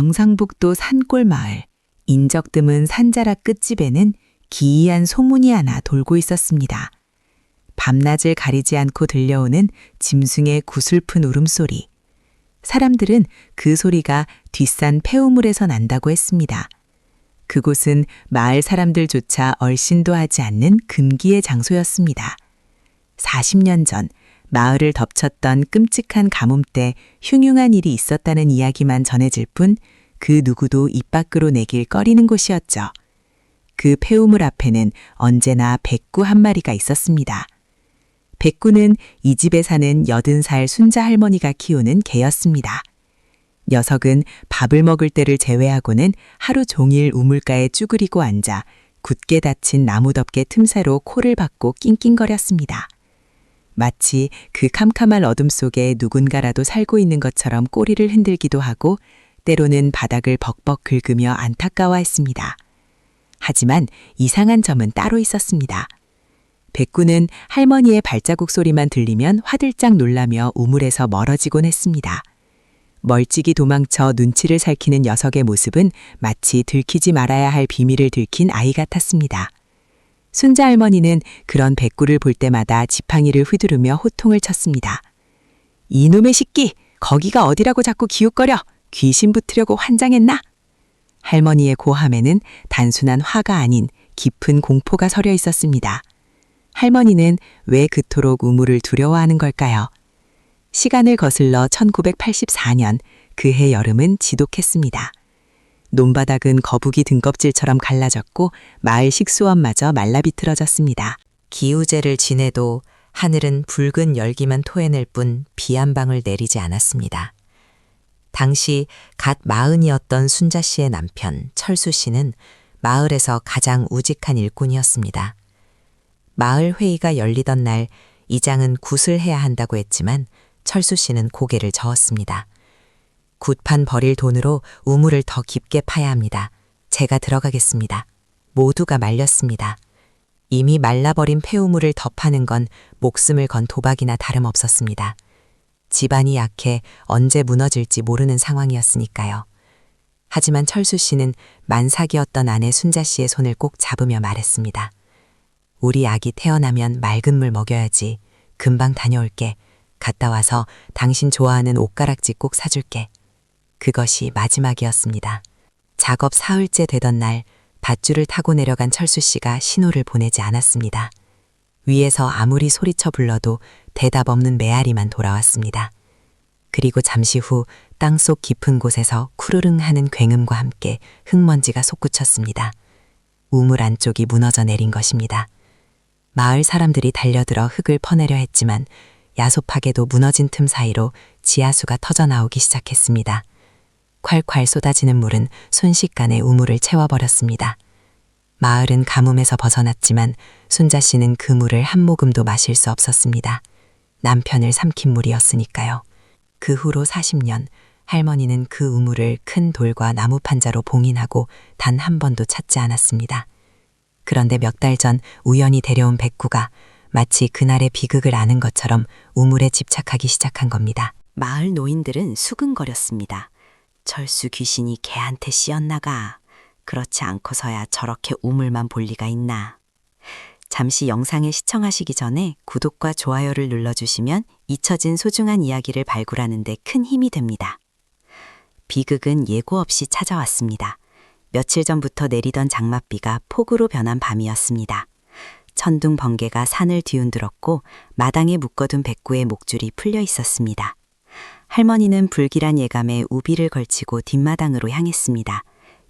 경상북도 산골 마을 인적 드문 산자락 끝집에는 기이한 소문이 하나 돌고 있었습니다. 밤낮을 가리지 않고 들려오는 짐승의 구슬픈 울음소리. 사람들은 그 소리가 뒷산 폐우물에서 난다고 했습니다. 그곳은 마을 사람들조차 얼씬도 하지 않는 금기의 장소였습니다. 40년 전 마을을 덮쳤던 끔찍한 가뭄 때 흉흉한 일이 있었다는 이야기만 전해질 뿐 그 누구도 입 밖으로 내길 꺼리는 곳이었죠. 그 폐우물 앞에는 언제나 백구 한 마리가 있었습니다. 백구는 이 집에 사는 여든 살 순자 할머니가 키우는 개였습니다. 녀석은 밥을 먹을 때를 제외하고는 하루 종일 우물가에 쭈그리고 앉아 굳게 닫힌 나무 덮개 틈새로 코를 박고 낑낑거렸습니다. 마치 그 캄캄한 어둠 속에 누군가라도 살고 있는 것처럼 꼬리를 흔들기도 하고 때로는 바닥을 벅벅 긁으며 안타까워했습니다. 하지만 이상한 점은 따로 있었습니다. 백구는 할머니의 발자국 소리만 들리면 화들짝 놀라며 우물에서 멀어지곤 했습니다. 멀찍이 도망쳐 눈치를 살피는 녀석의 모습은 마치 들키지 말아야 할 비밀을 들킨 아이 같았습니다. 순자 할머니는 그런 백구를 볼 때마다 지팡이를 휘두르며 호통을 쳤습니다. 이놈의 식기! 거기가 어디라고 자꾸 기웃거려! 귀신 붙으려고 환장했나? 할머니의 고함에는 단순한 화가 아닌 깊은 공포가 서려 있었습니다. 할머니는 왜 그토록 우물을 두려워하는 걸까요? 시간을 거슬러 1984년 그해 여름은 지독했습니다. 논바닥은 거북이 등껍질처럼 갈라졌고 마을 식수원마저 말라비틀어졌습니다. 기우제를 지내도 하늘은 붉은 열기만 토해낼 뿐 비 한 방울 내리지 않았습니다. 당시 갓 마흔이었던 순자 씨의 남편 철수 씨는 마을에서 가장 우직한 일꾼이었습니다. 마을 회의가 열리던 날 이장은 굿을 해야 한다고 했지만 철수 씨는 고개를 저었습니다. 굿판 버릴 돈으로 우물을 더 깊게 파야 합니다. 제가 들어가겠습니다. 모두가 말렸습니다. 이미 말라버린 폐우물을 더 파는 건 목숨을 건 도박이나 다름없었습니다. 집안이 약해 언제 무너질지 모르는 상황이었으니까요. 하지만 철수 씨는 만삭이었던 아내 순자 씨의 손을 꼭 잡으며 말했습니다. 우리 아기 태어나면 맑은 물 먹여야지. 금방 다녀올게. 갔다 와서 당신 좋아하는 옷가락지 꼭 사줄게. 그것이 마지막이었습니다. 작업 사흘째 되던 날 밧줄을 타고 내려간 철수 씨가 신호를 보내지 않았습니다. 위에서 아무리 소리쳐 불러도 대답 없는 메아리만 돌아왔습니다. 그리고 잠시 후 땅속 깊은 곳에서 쿠르릉 하는 굉음과 함께 흙먼지가 솟구쳤습니다. 우물 안쪽이 무너져 내린 것입니다. 마을 사람들이 달려들어 흙을 퍼내려 했지만 야속하게도 무너진 틈 사이로 지하수가 터져 나오기 시작했습니다. 콸콸 쏟아지는 물은 순식간에 우물을 채워버렸습니다. 마을은 가뭄에서 벗어났지만 순자 씨는 그 물을 한 모금도 마실 수 없었습니다. 남편을 삼킨 물이었으니까요. 그 후로 40년 할머니는 그 우물을 큰 돌과 나무 판자로 봉인하고 단 한 번도 찾지 않았습니다. 그런데 몇 달 전 우연히 데려온 백구가 마치 그날의 비극을 아는 것처럼 우물에 집착하기 시작한 겁니다. 마을 노인들은 수근거렸습니다. 철수 귀신이 개한테 씌었나가. 그렇지 않고서야 저렇게 우물만 볼 리가 있나. 잠시 영상을 시청하시기 전에 구독과 좋아요를 눌러주시면 잊혀진 소중한 이야기를 발굴하는 데 큰 힘이 됩니다. 비극은 예고 없이 찾아왔습니다. 며칠 전부터 내리던 장맛비가 폭우로 변한 밤이었습니다. 천둥 번개가 산을 뒤흔들었고 마당에 묶어둔 백구의 목줄이 풀려 있었습니다. 할머니는 불길한 예감에 우비를 걸치고 뒷마당으로 향했습니다.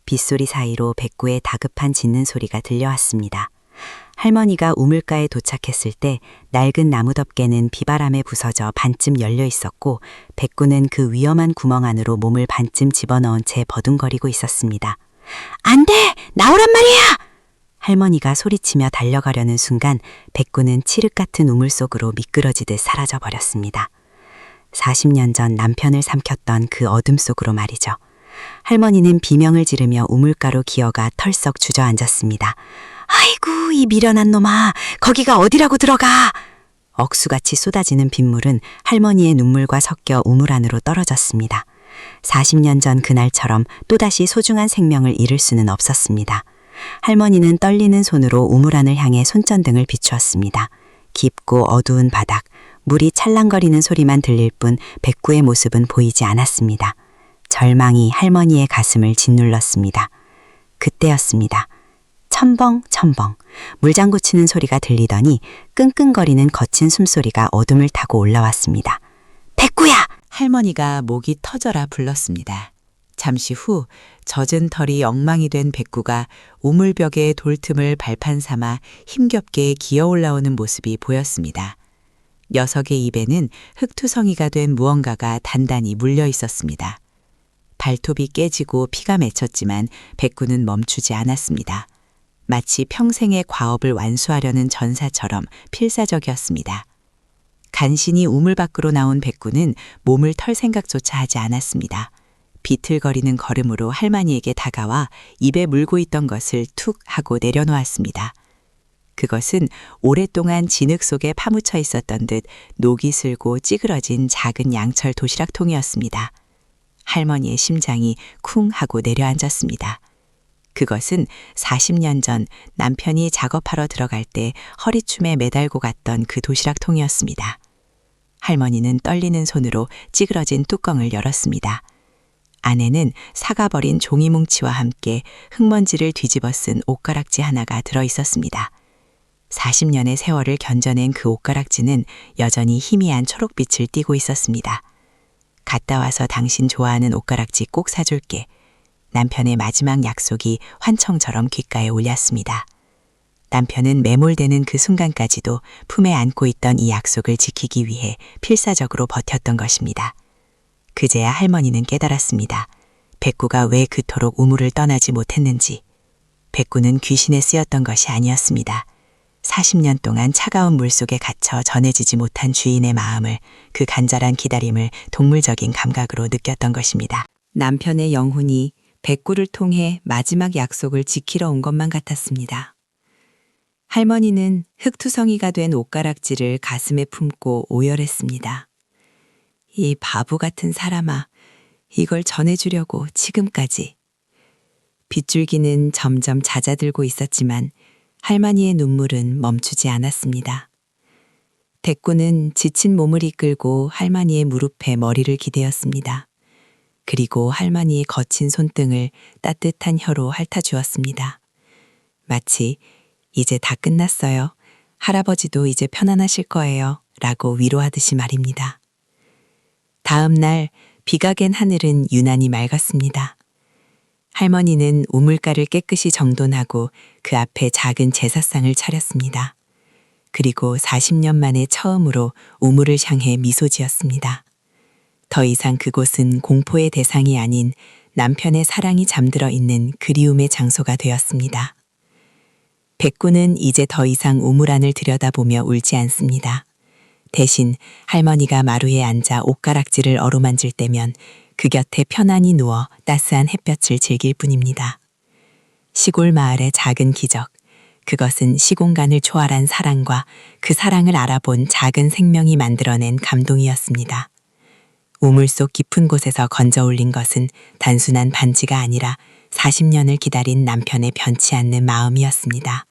빗소리 사이로 백구의 다급한 짖는 소리가 들려왔습니다. 할머니가 우물가에 도착했을 때 낡은 나무 덮개는 비바람에 부서져 반쯤 열려 있었고 백구는 그 위험한 구멍 안으로 몸을 반쯤 집어넣은 채 버둥거리고 있었습니다. 안 돼! 나오란 말이야! 할머니가 소리치며 달려가려는 순간 백구는 칠흑 같은 우물 속으로 미끄러지듯 사라져 버렸습니다. 40년 전 남편을 삼켰던 그 어둠 속으로 말이죠. 할머니는 비명을 지르며 우물가로 기어가 털썩 주저앉았습니다. 아이고, 이 미련한 놈아, 거기가 어디라고 들어가! 억수같이 쏟아지는 빗물은 할머니의 눈물과 섞여 우물 안으로 떨어졌습니다. 40년 전 그날처럼 또다시 소중한 생명을 잃을 수는 없었습니다. 할머니는 떨리는 손으로 우물 안을 향해 손전등을 비추었습니다. 깊고 어두운 바닥, 물이 찰랑거리는 소리만 들릴 뿐 백구의 모습은 보이지 않았습니다. 절망이 할머니의 가슴을 짓눌렀습니다. 그때였습니다. 첨벙 첨벙 물장구 치는 소리가 들리더니 끙끙거리는 거친 숨소리가 어둠을 타고 올라왔습니다. 백구야! 할머니가 목이 터져라 불렀습니다. 잠시 후 젖은 털이 엉망이 된 백구가 우물벽의 돌틈을 발판 삼아 힘겹게 기어 올라오는 모습이 보였습니다. 녀석의 입에는 흙투성이가 된 무언가가 단단히 물려 있었습니다. 발톱이 깨지고 피가 맺혔지만 백구는 멈추지 않았습니다. 마치 평생의 과업을 완수하려는 전사처럼 필사적이었습니다. 간신히 우물 밖으로 나온 백구는 몸을 털 생각조차 하지 않았습니다. 비틀거리는 걸음으로 할머니에게 다가와 입에 물고 있던 것을 툭 하고 내려놓았습니다. 그것은 오랫동안 진흙 속에 파묻혀 있었던 듯 녹이 슬고 찌그러진 작은 양철 도시락통이었습니다. 할머니의 심장이 쿵 하고 내려앉았습니다. 그것은 40년 전 남편이 작업하러 들어갈 때 허리춤에 매달고 갔던 그 도시락통이었습니다. 할머니는 떨리는 손으로 찌그러진 뚜껑을 열었습니다. 안에는 사가버린 종이 뭉치와 함께 흙먼지를 뒤집어 쓴 옷가락지 하나가 들어 있었습니다. 40년의 세월을 견뎌낸 그 옷가락지는 여전히 희미한 초록빛을 띠고 있었습니다. 갔다 와서 당신 좋아하는 옷가락지 꼭 사줄게. 남편의 마지막 약속이 환청처럼 귓가에 울렸습니다. 남편은 매몰되는 그 순간까지도 품에 안고 있던 이 약속을 지키기 위해 필사적으로 버텼던 것입니다. 그제야 할머니는 깨달았습니다. 백구가 왜 그토록 우물을 떠나지 못했는지. 백구는 귀신에 쓰였던 것이 아니었습니다. 40년 동안 차가운 물 속에 갇혀 전해지지 못한 주인의 마음을 그 간절한 기다림을 동물적인 감각으로 느꼈던 것입니다. 남편의 영혼이 백구를 통해 마지막 약속을 지키러 온 것만 같았습니다. 할머니는 흙투성이가 된 옷가락지를 가슴에 품고 오열했습니다. 이 바보 같은 사람아, 이걸 전해주려고 지금까지. 빗줄기는 점점 잦아들고 있었지만 할머니의 눈물은 멈추지 않았습니다. 대꾸는 지친 몸을 이끌고 할머니의 무릎에 머리를 기대었습니다. 그리고 할머니의 거친 손등을 따뜻한 혀로 핥아주었습니다. 마치 이제 다 끝났어요. 할아버지도 이제 편안하실 거예요. 라고 위로하듯이 말입니다. 다음 날 비가 갠 하늘은 유난히 맑았습니다. 할머니는 우물가를 깨끗이 정돈하고 그 앞에 작은 제사상을 차렸습니다. 그리고 40년 만에 처음으로 우물을 향해 미소 지었습니다. 더 이상 그곳은 공포의 대상이 아닌 남편의 사랑이 잠들어 있는 그리움의 장소가 되었습니다. 백구는 이제 더 이상 우물 안을 들여다보며 울지 않습니다. 대신 할머니가 마루에 앉아 옷가락지를 어루만질 때면 그 곁에 편안히 누워 따스한 햇볕을 즐길 뿐입니다. 시골 마을의 작은 기적. 그것은 시공간을 초월한 사랑과 그 사랑을 알아본 작은 생명이 만들어낸 감동이었습니다. 우물 속 깊은 곳에서 건져 올린 것은 단순한 반지가 아니라 40년을 기다린 남편의 변치 않는 마음이었습니다.